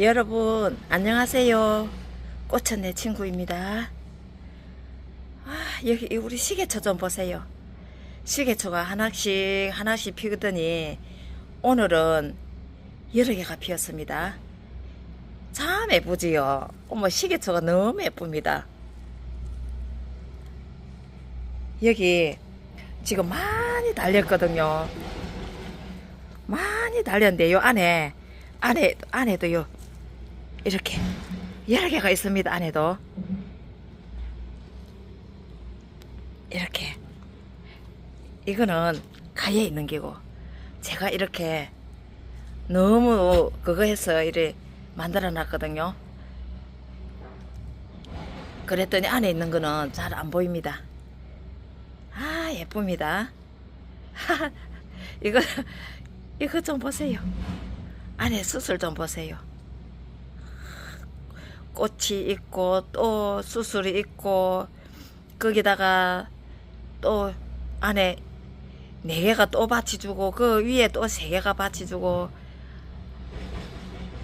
여러분 안녕하세요. 꽃은 내 친구입니다. 아, 여기 우리 시계초 좀 보세요. 시계초가 하나씩 하나씩 피거더니 오늘은 여러 개가 피었습니다. 참 예쁘지요? 어머 시계초가 너무 예쁩니다. 여기 지금 많이 달렸거든요. 많이 달렸는데 요. 안에 안에 안에도요 이렇게 여러 개가 있습니다 안에도. 이렇게. 이거는 가에 있는 게고 제가 이렇게 너무 그거 해서 이래 만들어 놨거든요. 그랬더니 안에 있는 거는 잘 안 보입니다. 아 예쁩니다. 이거 이거 좀 보세요. 안에 수술 좀 보세요 꽃이 있고 또 수술이 있고 거기다가 또 안에 네 개가 또 받쳐주고 그 위에 또 세 개가 받쳐주고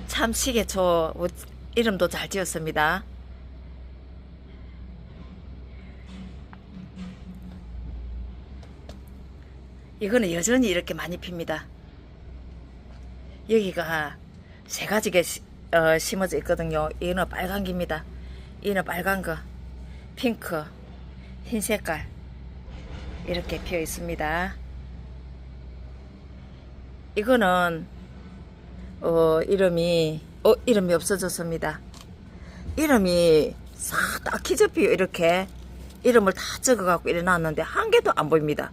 참 시계초 뭐 이름도 잘 지었습니다. 이거는 여전히 이렇게 많이 핍니다. 여기가 세 가지가 시- 어, 심어져 있거든요. 이거는 빨간 기입니다. 이거는 빨간 거, 핑크, 흰 색깔 이렇게 피어 있습니다. 이거는 어, 이름이 어, 이름이 없어졌습니다. 이름이 싹 딱히 접히요 이렇게 이름을 다 적어갖고 일어났는데 한 개도 안 보입니다.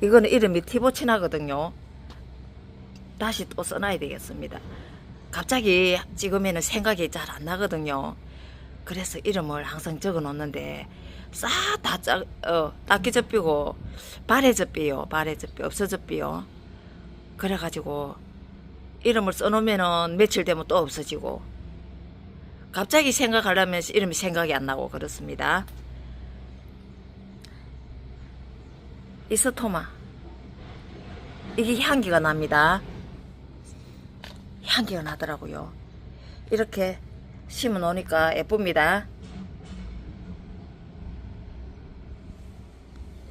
이거는 이름이 티보치나거든요. 다시 또 써놔야 되겠습니다. 갑자기 찍으면 생각이 잘 안 나거든요. 그래서 이름을 항상 적어 놓는데 싹다 짝, 어, 딱히 접히고 발에 접히요. 발에 접히 없어 접히요. 그래가지고 이름을 써놓으면은 며칠 되면 또 없어지고 갑자기 생각하려면 이름이 생각이 안 나고 그렇습니다. 이스토마 이게 향기가 납니다. 향기가 나더라고요. 이렇게 심어 놓으니까 예쁩니다.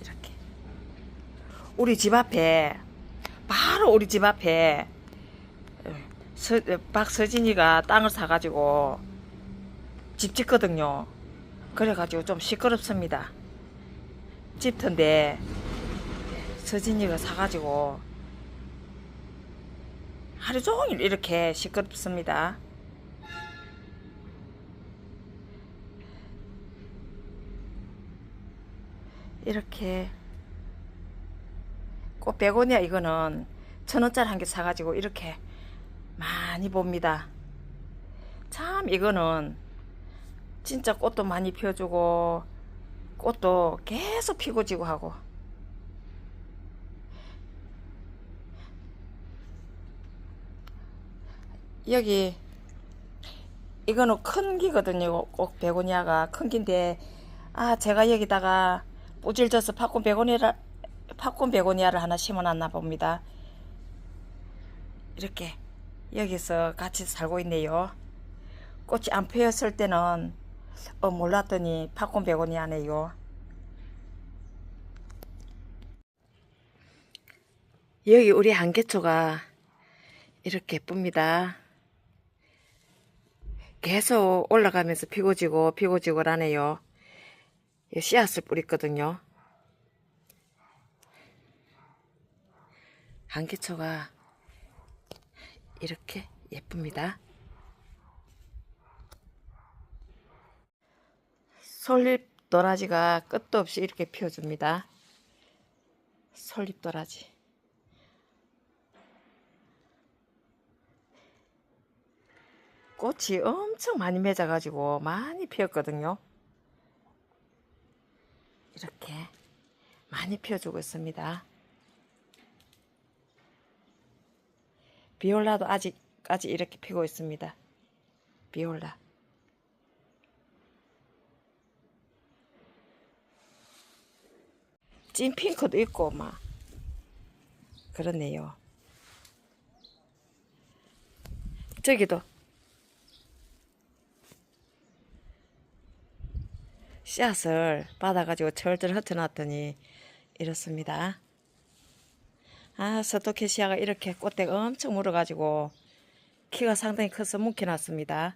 이렇게 우리 집 앞에 바로 우리 집 앞에 서, 박서진이가 땅을 사가지고 집 짓거든요. 그래가지고 좀 시끄럽습니다. 집터인데 서진이가 사가지고 하루 종일 이렇게 시끄럽습니다. 이렇게 꽃 베고니아 이거는 천 원짜리 한 개 사가지고 이렇게 많이 봅니다. 참 이거는 진짜 꽃도 많이 피워주고 꽃도 계속 피고 지고 하고 여기 이거는 큰 기거든요. 꼭 베고니아가 큰 기인데 아 제가 여기다가 뿌질져서 팝콘 베고니아 팝콘 베고니아를 하나 심어놨나 봅니다. 이렇게 여기서 같이 살고 있네요. 꽃이 안 피었을 때는 어, 몰랐더니 팝콘 베고니아네요. 여기 우리 안개초가 이렇게 예쁩니다. 계속 올라가면서 피고 지고 피고 지고 라네요. 이 씨앗을 뿌렸거든요. 안개초가 이렇게 예쁩니다. 솔잎 도라지가 끝도 없이 이렇게 피워줍니다. 솔잎 도라지. 꽃이 엄청 많이 맺어가지고 많이 피었거든요. 이렇게 많이 피워주고 있습니다. 비올라도 아직까지 이렇게 피고 있습니다. 비올라. 찐 핑크도 있고 막 그렇네요. 저기도 씨앗을 받아가지고 철절 흩어놨더니 이렇습니다. 아, 스토케시아가 이렇게 꽃대가 엄청 물어가지고 키가 상당히 커서 묵혀놨습니다.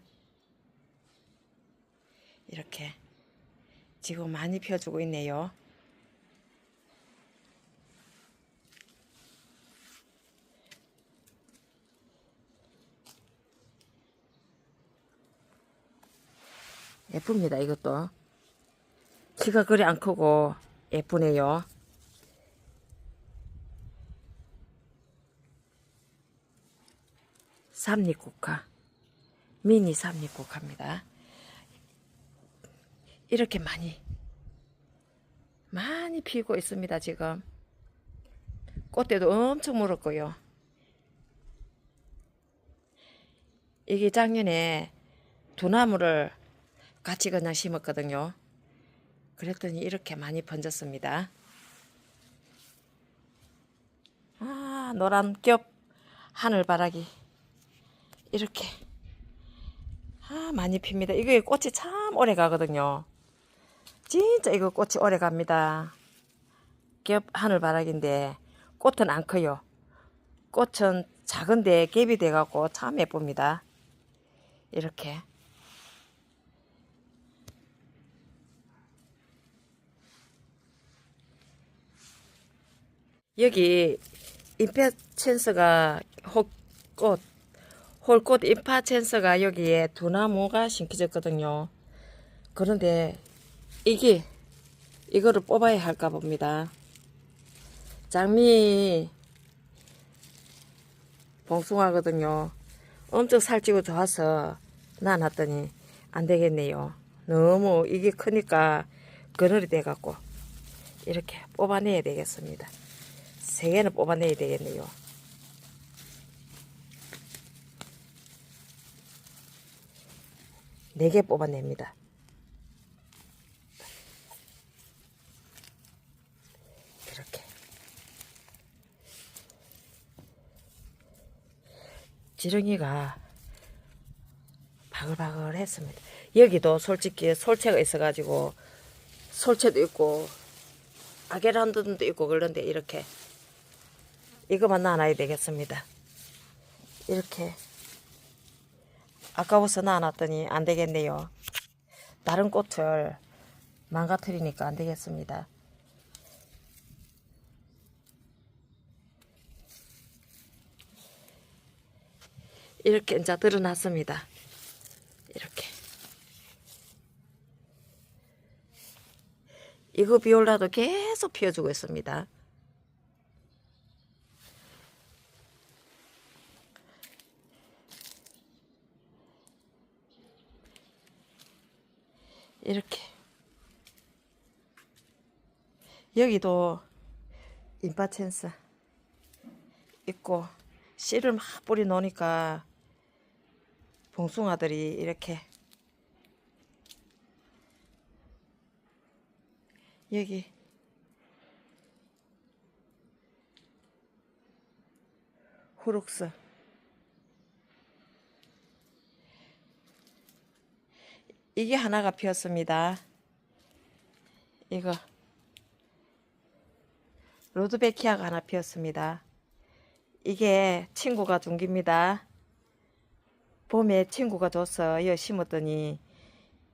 이렇게 지금 많이 펴주고 있네요. 예쁩니다, 이것도. 키가 그리 안 크고 예쁘네요. 삼립국화. 미니 삼립국화입니다. 이렇게 많이, 많이 피고 있습니다, 지금. 꽃대도 엄청 물었고요. 이게 작년에 두 나무를 같이 그냥 심었거든요. 그랬더니 이렇게 많이 번졌습니다. 아, 노란 겹 하늘바라기. 이렇게. 아, 많이 핍니다. 이게 꽃이 참 오래 가거든요. 진짜 이거 꽃이 오래 갑니다. 겹 하늘바라기인데 꽃은 안 커요. 꽃은 작은데 겹이 돼갖고 참 예쁩니다. 이렇게. 여기 임파첸스가 홀꽃 홀꽃 임파첸스가 여기에 두 나무가 심겨졌거든요. 그런데 이게 이거를 뽑아야 할까 봅니다. 장미 봉숭아거든요. 엄청 살찌고 좋아서 놔놨더니 안 되겠네요. 너무 이게 크니까 그늘이 돼갖고 이렇게 뽑아내야 되겠습니다. 세 개는 뽑아내야 되겠네요. 네 개 뽑아냅니다. 이렇게. 지렁이가 바글바글 했습니다. 여기도 솔직히 솔채가 있어가지고 솔채도 있고 아게란돈도 있고 그런데 이렇게 이거만 놔놔야 되겠습니다. 이렇게 아까워서 놔놨더니 안 되겠네요. 다른 꽃을 망가뜨리니까 안 되겠습니다. 이렇게 이제 드러났습니다. 이렇게. 이거 비올라도 계속 피워주고 있습니다. 이렇게. 여기도 임파첸스 있고 씨를 막 뿌리 놓으니까 봉숭아들이 이렇게. 여기. 후룩스 이게 하나가 피었습니다. 이거 로드베키아가 하나 피었습니다. 이게 친구가 준 겁니다. 봄에 친구가 줘서 여 심었더니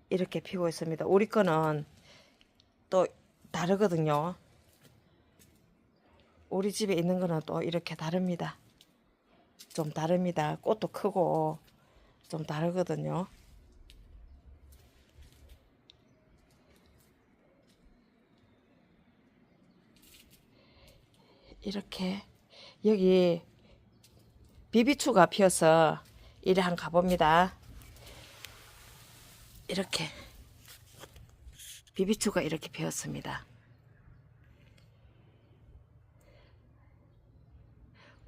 이렇게 피고 있습니다. 우리 거는 또 다르거든요. 우리 집에 있는 거는 또 이렇게 다릅니다. 좀 다릅니다. 꽃도 크고 좀 다르거든요. 이렇게 여기 비비추가 피어서 이리 한 가봅니다. 이렇게 비비추가 이렇게 피었습니다.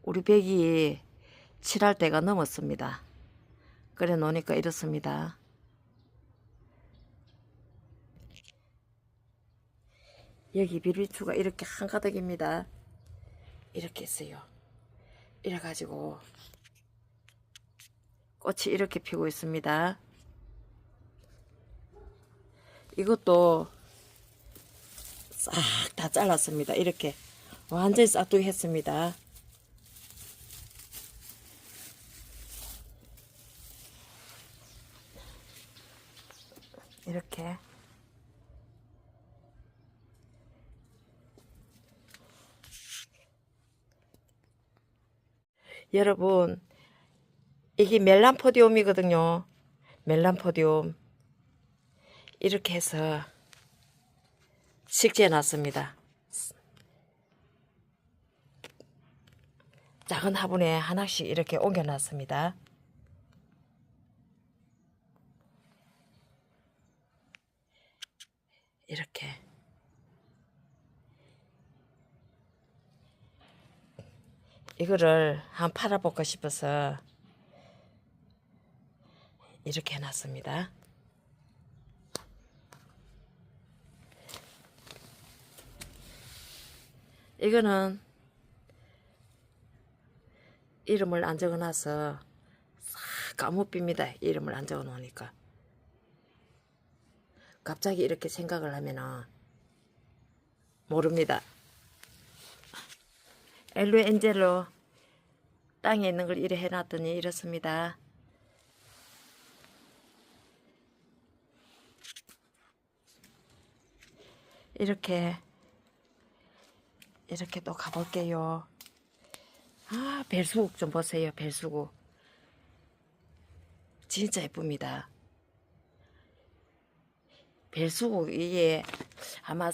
우리 백이 칠할 때가 넘었습니다. 그래 놓으니까 이렇습니다. 여기 비비추가 이렇게 한가득입니다. 이렇게 했어요. 이래가지고 꽃이 이렇게 피고 있습니다. 이것도 싹 다 잘랐습니다. 이렇게 완전히 싹둑이 했습니다. 이렇게 여러분 이게 멜란포디움이거든요. 멜란포디움 이렇게 해서 식재해 놨습니다. 작은 화분에 하나씩 이렇게 옮겨 놨습니다. 이렇게 이거를 한 팔아볼까 싶어서 이렇게 해놨습니다. 이거는 이름을 안 적어놔서 싹 까무삐입니다. 이름을 안 적어놓으니까. 갑자기 이렇게 생각을 하면은 모릅니다. 엘로 엔젤로 땅에 있는 걸 이래 해놨더니 이렇습니다. 이렇게 이렇게 또 가볼게요. 아 벨수국 좀 보세요. 벨수국 진짜 예쁩니다. 벨수국 이게 아마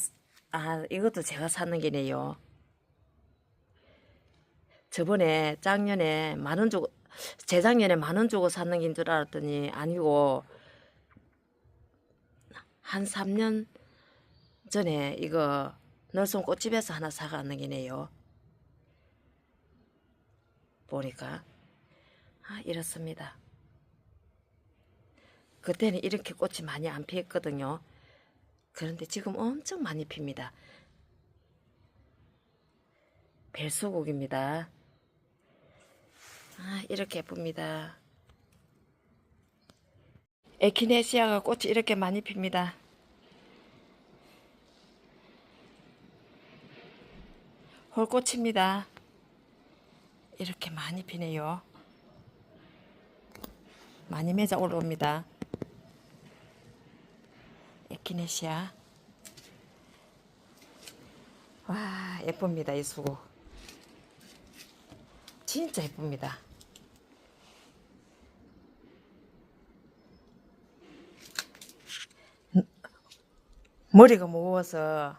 아 이것도 제가 사는 게네요. 저번에 작년에 만 원 주고 재작년에 만 원 주고 사는 긴 줄 알았더니 아니고 한 3년 전에 이거 너송 꽃집에서 하나 사가는 게네요. 보니까 아 이렇습니다. 그때는 이렇게 꽃이 많이 안 피었거든요. 그런데 지금 엄청 많이 핍니다. 벨소국입니다. 아, 이렇게 예쁩니다. 에키네시아가 꽃이 이렇게 많이 핍니다. 홀꽃입니다. 이렇게 많이 피네요. 많이 맺어 올라옵니다. 에키네시아. 와, 예쁩니다, 이 수고. 진짜 예쁩니다. 머리가 무거워서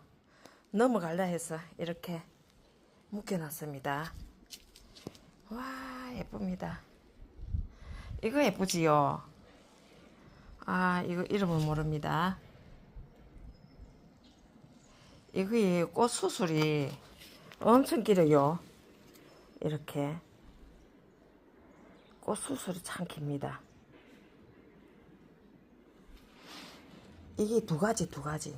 넘어갈라 해서 이렇게 묶여놨습니다. 와, 예쁩니다. 이거 예쁘지요? 아, 이거 이름을 모릅니다. 이거의 꽃 수술이 엄청 길어요. 이렇게. 꽃 수술이 참 깁니다. 이게 두 가지, 두 가지.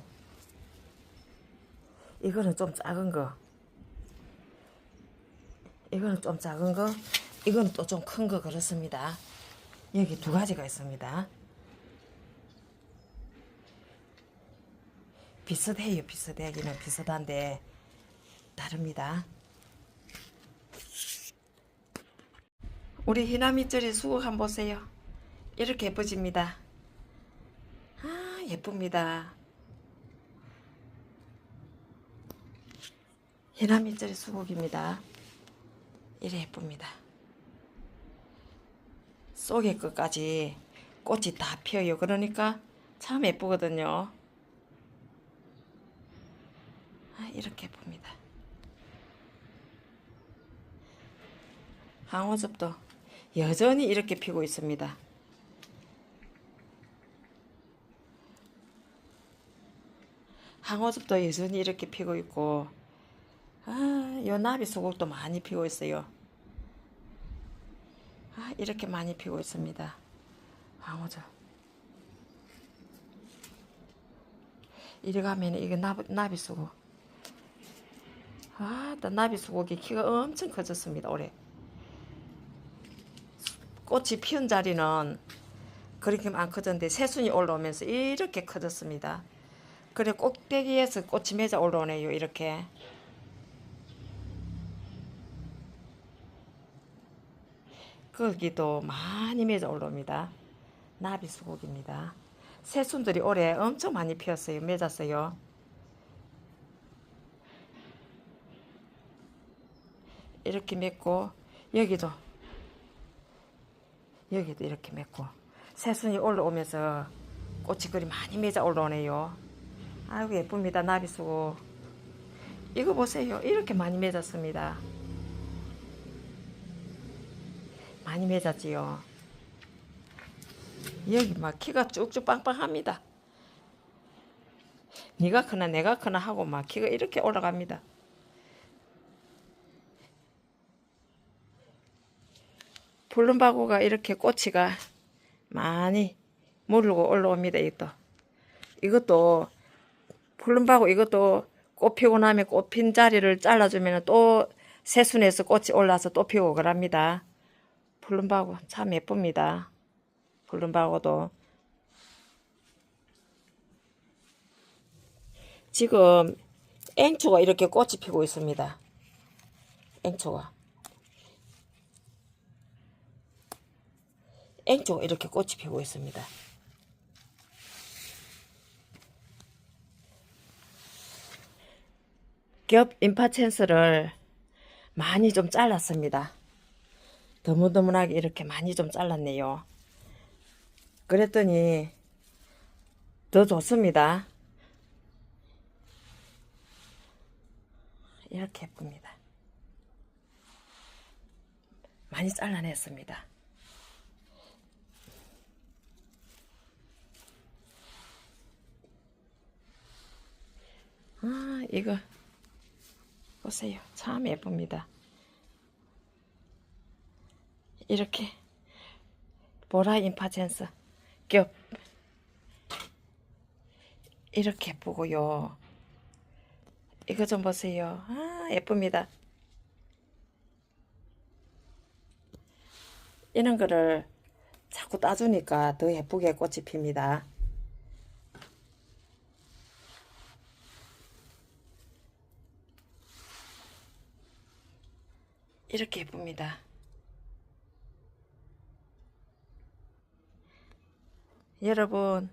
이거는 좀 작은 거. 이거는 좀 작은 거. 이거는 또좀 큰 거 그렇습니다. 여기 두 가지가 있습니다. 비슷해요, 비슷하기는 비슷한데 다릅니다. 우리 희나미절이 수국 한번 보세요. 이렇게 예뻐집니다. 아, 예쁩니다. 희나미절이 수국입니다. 이래 예쁩니다. 속에 끝까지 꽃이 다 피어요. 그러니까 참 예쁘거든요. 아, 이렇게 예쁩니다. 항호즙도 여전히 이렇게 피고 있습니다. 항호즙도 여전히 이렇게 피고 있고, 아, 요 나비 소국도 많이 피고 있어요. 아, 이렇게 많이 피고 있습니다. 항호즙. 이리 가면 이게 나비, 나비 소국. 아, 나 나비 소고기 키가 엄청 커졌습니다, 올해. 꽃이 피운 자리는 그렇게 안 커졌는데 새순이 올라오면서 이렇게 커졌습니다. 그래 꼭대기에서 꽃이 맺어 올라오네요. 이렇게. 거기도 많이 맺어 올라옵니다. 나비 수국입니다. 새순들이 올해 엄청 많이 피었어요. 맺었어요. 이렇게 맺고 여기도 여기도 이렇게 맺고 새순이 올라오면서 꽃이 그리 많이 맺어 올라오네요. 아이고 예쁩니다. 나비수국. 이거 보세요. 이렇게 많이 맺었습니다. 많이 맺었지요. 여기 막 키가 쭉쭉 빵빵합니다. 네가 크나 내가 크나 하고 막 키가 이렇게 올라갑니다. 붉은바구가 이렇게 꼬치가 많이 물고 올라옵니다. 이것도 이것도 붉은바구 이것도 꽃 피고 나면 꽃 핀 자리를 잘라주면 또 새순에서 꽃이 올라서 또 피고 그럽니다. 붉은바구 참 예쁩니다. 붉은바구도 지금 앵초가 이렇게 꽃이 피고 있습니다. 앵초가 앵초가 이렇게 꽃이 피고 있습니다. 겹 임파첸스를 많이 좀 잘랐습니다. 더무더문하게 이렇게 많이 좀 잘랐네요. 그랬더니 더 좋습니다. 이렇게 예쁩니다. 많이 잘라냈습니다. 아, 이거 보세요. 참 예쁩니다. 이렇게 보라 임파젠스 겹 이렇게 예쁘고요. 이거 좀 보세요. 아, 예쁩니다. 이런 거를 자꾸 따주니까 더 예쁘게 꽃이 핍니다. 이렇게 예쁩니다. 여러분,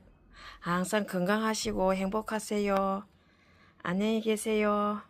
항상 건강하시고 행복하세요. 안녕히 계세요.